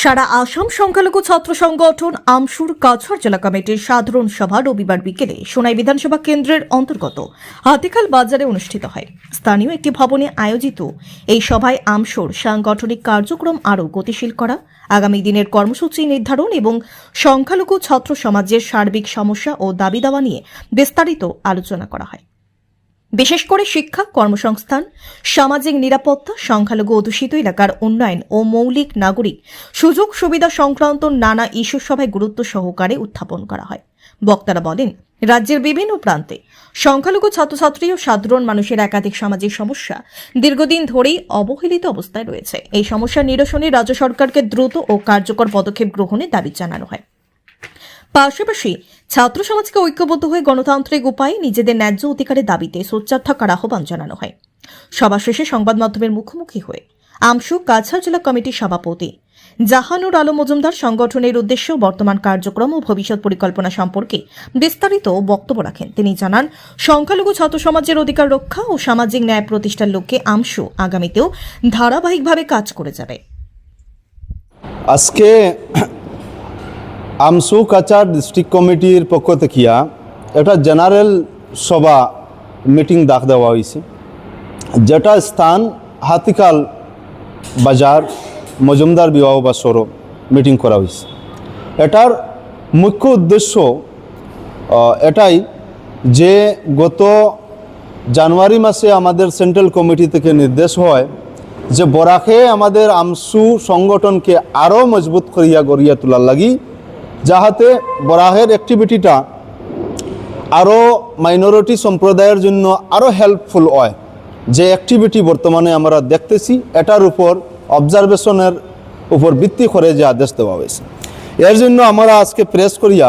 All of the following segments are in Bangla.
সারা আসাম সংখ্যালঘু ছাত্র সংগঠন আমসুর কাছাড় জেলা কমিটির সাধারণ সভা রবিবার বিকেলে সোনাই বিধানসভা কেন্দ্রের অন্তর্গত হাতিখাল বাজারে অনুষ্ঠিত হয়। স্থানীয় একটি ভবনে আয়োজিত এই সভায় আমসুর সাংগঠনিক কার্যক্রম আরও গতিশীল করা, আগামী দিনের কর্মসূচি নির্ধারণ এবং সংখ্যালঘু ছাত্র সমাজের সার্বিক সমস্যা ও দাবি দাওয়া নিয়ে বিস্তারিত আলোচনা করা হয়। বিশেষ করে শিক্ষা, কর্মসংস্থান, সামাজিক নিরাপত্তা, সংখ্যালঘু অধ্যুষিত এলাকার উন্নয়ন ও মৌলিক নাগরিক সুযোগ সুবিধা সংক্রান্ত নানা ইস্যু সভায় গুরুত্ব সহকারে উত্থাপন করা হয়। বক্তারা বলেন, রাজ্যের বিভিন্ন প্রান্তে সংখ্যালঘু ছাত্রছাত্রী ও সাধারণ মানুষের একাধিক সামাজিক সমস্যা দীর্ঘদিন ধরেই অবহেলিত অবস্থায় রয়েছে। এই সমস্যা নিরসনে রাজ্য সরকারকে দ্রুত ও কার্যকর পদক্ষেপ গ্রহণের দাবি জানানো হয়। পাশাপাশি ছাত্র সমাজকে ঐক্যবদ্ধ হয়ে গণতান্ত্রিক উপায়ে নিজেদের ন্যায্য অধিকারের দাবিতে সোচ্চার থাকার আহ্বান জানানো হয়। সভা শেষে সংবাদ মাধ্যমের মুখোমুখি হয়ে আমসু কাছাড় জেলা কমিটির সভাপতি জাহানুর আলম মজুমদার সংগঠনের উদ্দেশ্য বর্তমান কার্যক্রম ও ভবিষ্যৎ পরিকল্পনা সম্পর্কে বিস্তারিত বক্তব্য রাখেন। তিনি জানান, সংখ্যালঘু ছাত্র সমাজের অধিকার রক্ষা ও সামাজিক ন্যায় প্রতিষ্ঠার লক্ষ্যে আমসু আগামীতেও ধারাবাহিকভাবে কাজ করে যাবে। আজকে আমসু কাচার ডিস্ট্রিক্ট কমিটির পক্ষ থেকে একটা জেনারেল সভা মিটিং ডাক দেওয়া হয়েছে। যেটা স্থান হাতিকাল বাজার, মজুমদার বিবাহ বাসর মিটিং করা হয়েছে। এটার মুখ্য উদ্দেশ্য এটাই যে গত জানুয়ারি মাসে আমাদের সেন্ট্রাল কমিটি থেকে নির্দেশ হয় যে বরাকে আমাদের আমসু সংগঠনকে আরও মজবুত করিয়া গড়িয়া তোলার লাগি যাহাতে বরাহের অ্যাক্টিভিটিটা আরও মাইনরিটি সম্প্রদায়ের জন্য আরও হেল্পফুল হয়। যে অ্যাক্টিভিটি বর্তমানে আমরা দেখতেছি, এটার উপর অবজারভেশনের উপর ভিত্তি করে যে আদেশ দেওয়া হয়েছে। এর জন্য আমরা আজকে প্রেস করিয়া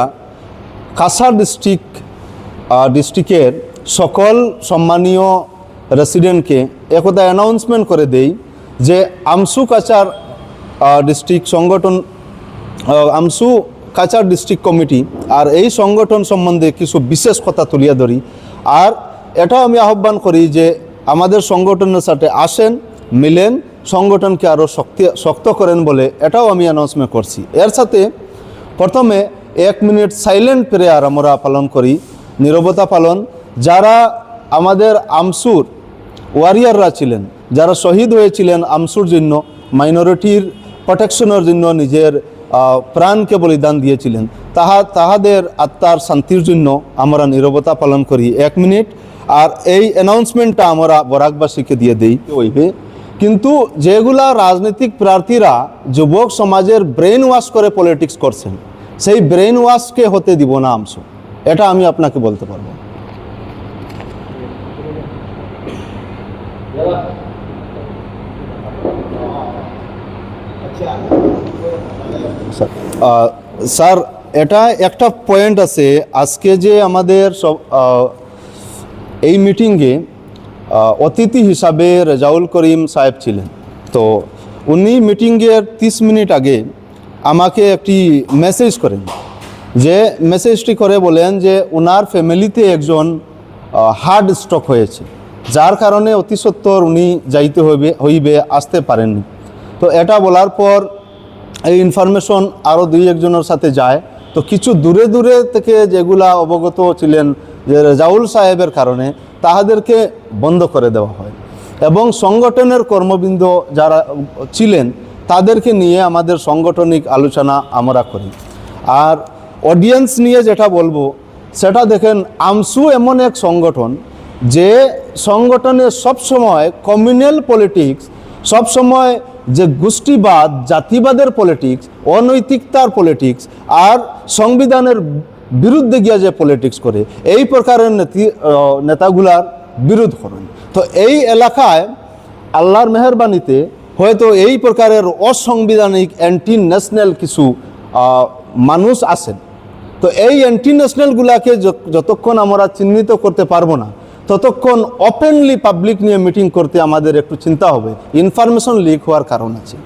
কাছাড় ডিস্ট্রিক্ট ডিস্ট্রিক্টের সকল সম্মানীয় রেসিডেন্টকে একদা অ্যানাউন্সমেন্ট করে দেই যে আমসু কাচার ডিস্ট্রিক্ট সংগঠন আমসু কাচার ডিস্ট্রিক্ট কমিটি আর এই সংগঠন সম্বন্ধে কিছু বিশেষ কথা তুলিয়া ধরি। আর এটাও আমি আহ্বান করি যে আমাদের সংগঠনের সাথে আসেন, মিলেন, সংগঠনকে আরও শক্তি, শক্ত করেন বলে এটাও আমি অ্যানাউন্সমেন্ট করছি। এর সাথে প্রথমে এক মিনিট সাইলেন্ট প্রেয়ার আমরা পালন করি, নীরবতা পালন। যারা আমাদের আমসুর ওয়ারিয়াররা ছিলেন, যারা শহীদ হয়েছিলেন আমসুর জন্য মাইনরিটির প্রোটেকশনের জন্য নিজের প্রাণকে বলিদান দিয়েছিলেন। তাহা তাহাদের আত্মার শান্তির জন্য আমরা নীরবতা পালন করি। এক মিনিট। আর এই অ্যানাউন্সমেন্টটা আমরা বরাকবাসীকে দিয়ে দেই হইবে? কিন্তু যেগুলা রাজনৈতিক প্রার্থীরা যুবক সমাজের ব্রেন ওয়াশ করে পলিটিক্স করছেন সেই ব্রেন ওয়াশকে হতে দিব না আমসু এটা আমি আপনাকে বলতে পারব। আহ, স্যার এটা একটা পয়েন্ট আছে। আজকে যে আমাদের সব এই মিটিংয়ে অতিথি হিসাবে রেজাউল করিম সাহেব ছিলেন। তো উনি মিটিংয়ের তিরিশ মিনিট আগে আমাকে একটি মেসেজ করেন। যে মেসেজটি করে বলেন যে ওনার ফ্যামিলিতে একজন হার্ট স্ট্রোক হয়েছে। যার কারণে অতি সত্বর উনি যাইতে হইবে হইবে, আসতে পারেননি। তো এটা বলার পর এই ইনফরমেশন আরও দুই একজনের সাথে যায়। তো কিছু দূরে দূরে থেকে যেগুলা অবগত ছিলেন যে রেজাউল সাহেবের কারণে, তাহাদেরকে বন্ধ করে দেওয়া হয়। এবং সংগঠনের কর্মবৃন্দ যারা ছিলেন, তাদেরকে নিয়ে আমাদের সাংগঠনিক আলোচনা আমরা করি। আর অডিয়েন্স নিয়ে যেটা বলব, সেটা দেখেন, আমসু এমন এক সংগঠন যে সংগঠনে সবসময় কমিউনাল পলিটিক্স সবসময় যে গোষ্ঠীবাদ, জাতিবাদের পলিটিক্স অনৈতিকতার পলিটিক্স আর সংবিধানের বিরুদ্ধে গিয়া যে পলিটিক্স করে, এই প্রকারের নেতি নেতাগুলার বিরোধ করেন। তো এই এলাকায় আল্লাহর মেহরবানিতে হয়তো এই প্রকারের অসাংবিধানিক অ্যান্টি ন্যাশনাল কিছু মানুষ আছেন। তো এই অ্যান্টি ন্যাশনালগুলাকে যতক্ষণ আমরা চিহ্নিত করতে পারব না ততক্ষণ ওপেনলি পাবলিক নিয়ে মিটিং করতে আমাদের একটু চিন্তা হবে। ইনফরমেশন লিক হওয়ার কারণ আছে।